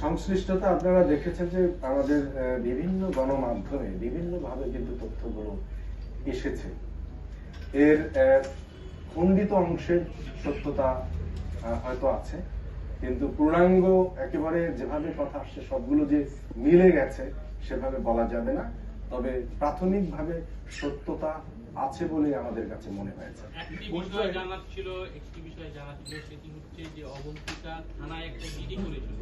সংশ্লিষ্টতা আপনারা দেখেছেন যে আমাদের বিভিন্ন গণমাধ্যমে বিভিন্নভাবে কিন্তু তথ্যগুলো এসেছে। এর খণ্ডিত অংশের সত্যতা হয়তো আছে, কিন্তু পূর্ণাঙ্গ একেবারে যেভাবে কথা আসছে, সবগুলো যে মিলে গেছে, সেভাবে বলা যাবে না। তবে প্রাথমিকভাবে সত্যতা আছে বলে আমাদের কাছে মনে হয়েছে। একটি বিষয় একটি বিষয় সেটি হচ্ছে যে অবন্তিকা থানায় একটা জিডি করেছিল।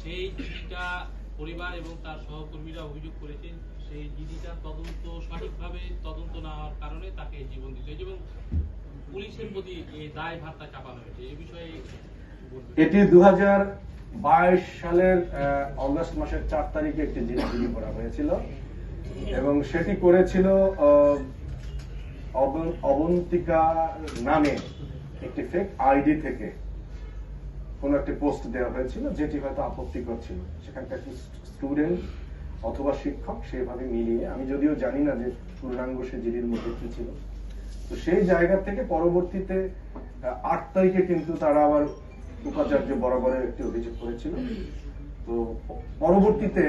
সেই জিডিটা পরিবার এবং তার সহকর্মীরা অভিযোগ করেছেন সেই জিডিটা তদন্ত সঠিকভাবে তদন্ত না হওয়ার কারণে তাকে জীবন দিতে হয়েছে এবং পুলিশের প্রতি দায় ভারটা চাপানো হয়েছে। বিষয়ে এটি দু সালের আহ, অগস্ট মাসের চার তারিখে একটি জিডি করা হয়েছিল এবং সেটি করেছিল অবন্তিকা নামে একটি ফেক আইডি থেকে। কোন একটি পোস্ট দেওয়া হয়েছিল, যেটি হয়তো আপত্তিকর ছিল। সেখানকার স্টুডেন্ট অথবা শিক্ষক সেভাবে মিলিয়ে, আমি যদিও জানি না যে পূর্ণাঙ্গ সে জিডির মধ্যে কি ছিল। তো সেই জায়গা থেকে পরবর্তীতে আট তারিখে কিন্তু তারা আবার উপাচার্য বরাবরের একটি অভিযোগ করেছিল। তো পরবর্তীতে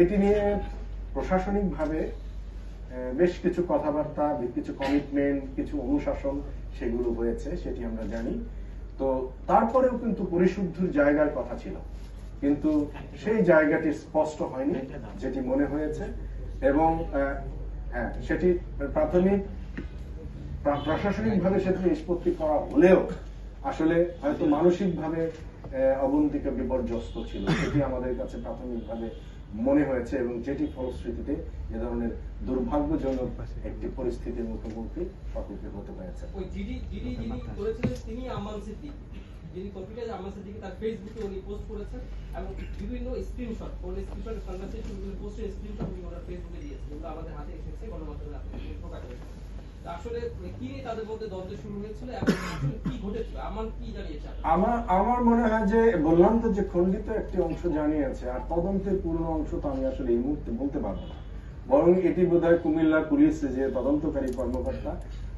এটি নিয়ে প্রশাসনিকভাবে বেশ কিছু কথাবার্তা, কিছু কমিটমেন্ট কিছু অনুশাসন সেগুলো হয়েছে, সেটি আমরা জানি। তো তারপরেও কিন্তু পরিশুদ্ধর জায়গার কথা ছিল। কিন্তু সেই জায়গাটি স্পষ্ট হয়নি, যেটি মনে হয়েছে। এবং হ্যাঁ সেটি প্রাথমিক, প্রা- প্রশাসনিকভাবে সেটি নিষ্পত্তি করা হলেও আসলে হয়তো মানসিকভাবে অবন্তিকা বিপর্যস্ত ছিল। সেটি আমাদের কাছে প্রাথমিকভাবে মনে হয়েছে এবং যেটি ফলশ্রুতিতে এ ধরনের দুর্ভাগ্যজনক একটি পরিস্থিতির মুখোমুখি সকলকে হতে হয়েছে। ওই জিডি জিডি যিনি করেছিলেন তিনি আমান সিদ্দিকী। যিনি কম্পিউটার আমান সিদ্দিকী তার ফেসবুকে উনি পোস্ট করেছেন এবং বিভিন্ন স্ক্রিনশট কোন স্ক্রিনশট কনভারসেশন পোস্টের স্ক্রিনশট উনি ওনার ফেসবুকে দিয়েছেন যেগুলো আমাদের হাতে এসেছে গণমাধ্যমে আপনি প্রকাশ হয়েছে। আসলে কি নিয়ে তাদের মধ্যে দ্বন্দ্ব শুরু হয়েছিল এবং কি আমার আমার মনে হয় যে বললাম তো যে খণ্ডিত একটি অংশ জানিয়েছে, আর তদন্তের পূর্ণ অংশ তো আমি আসলে এই মুহূর্তে বলতে পারব না। বরং এটি বোধহয় কুমিল্লা পুলিশ যে তদন্তকারী কর্মকর্তা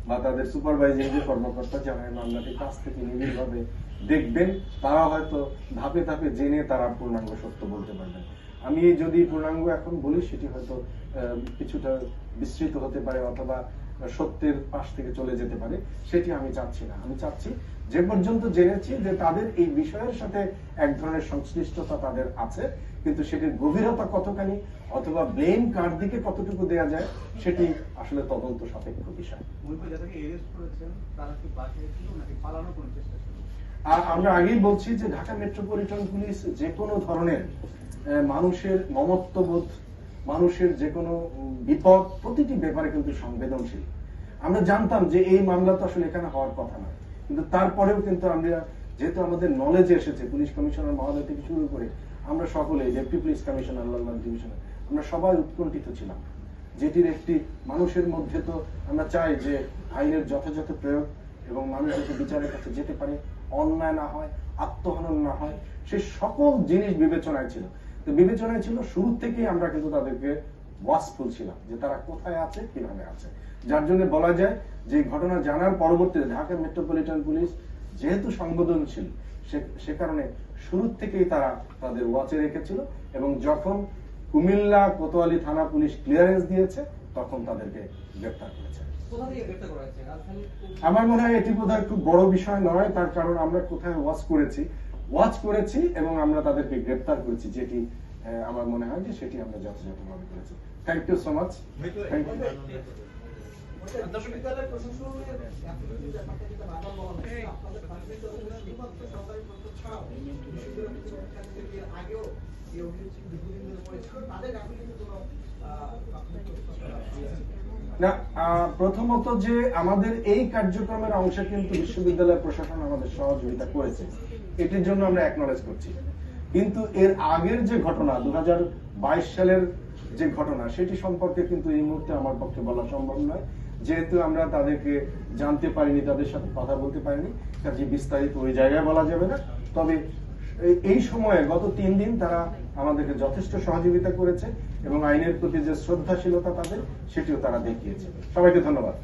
বা তাদের সুপারভাইজিং যে কর্মকর্তা যারা এই মামলাটি কাছ থেকে নিবিড়ভাবে দেখবেন, তারা হয়তো ধাপে ধাপে জেনে তারা পূর্ণাঙ্গ সত্য বলতে পারবেন। আমি যদি পূর্ণাঙ্গ এখন বলি, সেটি হয়তো কিছুটা বিস্তৃত হতে পারে, অথবা সত্যের পাশ থেকে চলে যেতে পারে সেটি আমি চাচ্ছি না। আমি চাচ্ছি যে পর্যন্ত জেনেছি যে তাদের এই বিষয়ের সাথে এক ধরনের সংশ্লিষ্টতা তাদের আছে কিন্তু সেটির গভীরতা কতখানি অথবা ব্লেম কার দিকে কতটুকু দেয়া যায় সেটি আসলে তদন্ত সাপেক্ষ বিষয়। আর আমরা আগেই বলছি যে ঢাকা মেট্রোপলিটন পুলিশ যে কোনো ধরনের মানুষের মমত্ববোধ মানুষের যে কোনো বিপদ প্রতিটি ব্যাপারে কিন্তু সংবেদনশীল। আমরা জানতাম যে এই মামলা তো আসলে এখানে হওয়ার কথা না কিন্তু তারপরেও কিন্তু আমরা, যেহেতু আমাদের নলেজে এসেছে, পুলিশ কমিশনার মহোদয় থেকে শুরু করে আমরা সকলে ডেপুটি পুলিশ কমিশনার লন্ডন ডিভিশনার আমরা সবাই উৎকণ্ঠিত ছিলাম। যেটির একটি মানুষের মধ্যে তো আমরা চাই যে আইনের যথাযথ প্রয়োগ এবং মানুষ যাতে বিচারের কাছে যেতে পারে, অন্যায় না হয়, আত্মহনন না হয়, সে সকল জিনিস বিবেচনায় ছিল। তো বিবেচনায় ছিল শুরু থেকেই আমরা কিন্তু তাদেরকে ওয়াচফুল ছিলাম যে তারা কোথায় আছে কীভাবে আছে। যার জন্য বলা যায় যে ঘটনা জানার পরবর্তীতে ঢাকা মেট্রোপলিটন পুলিশ যেহেতু সংবেদনশীল সে- কারণে শুরু থেকেই তারা তাদের ওয়াচে রেখেছিল এবং যখন কুমিল্লা কোতোয়ালি থানা পুলিশ ক্লিয়ারেন্স দিয়েছে তখন তাদেরকে গ্রেপ্তার করেছে। আমার মনে হয় এটি বোধহয় খুব বড় বিষয় নয় তার কারণ আমরা কোথায় ওয়াচ করেছি ওয়াচ করেছি এবং আমরা তাদেরকে গ্রেপ্তার করেছি যেটি আমার মনে হয় যে সেটি আমরা যথাযথভাবে করেছি thank you so much thank you না প্রথমত যে আমাদের এই কার্যক্রমের অংশে কিন্তু বিশ্ববিদ্যালয় প্রশাসন আমাদের সহযোগিতা করেছে। এটির জন্য আমরা একনলেজ করছি। কিন্তু এর আগের যে ঘটনা দু হাজার বাইশ সালের যে ঘটনা, সেটি সম্পর্কে কিন্তু এই মুহূর্তে আমার পক্ষে বলা সম্ভব নয়। যেহেতু আমরা তাদেরকে জানতে পারিনি, তাদের সাথে কথা বলতে পারিনি, কাজে বিস্তারিত ওই জায়গায় বলা যাবে না। তবে এই- সময়ে গত তিন দিন তারা আমাদেরকে যথেষ্ট সহযোগিতা করেছে এবং আইনের প্রতি যে শ্রদ্ধাশীলতা তাদের, সেটিও তারা দেখিয়েছে সবাইকে ধন্যবাদ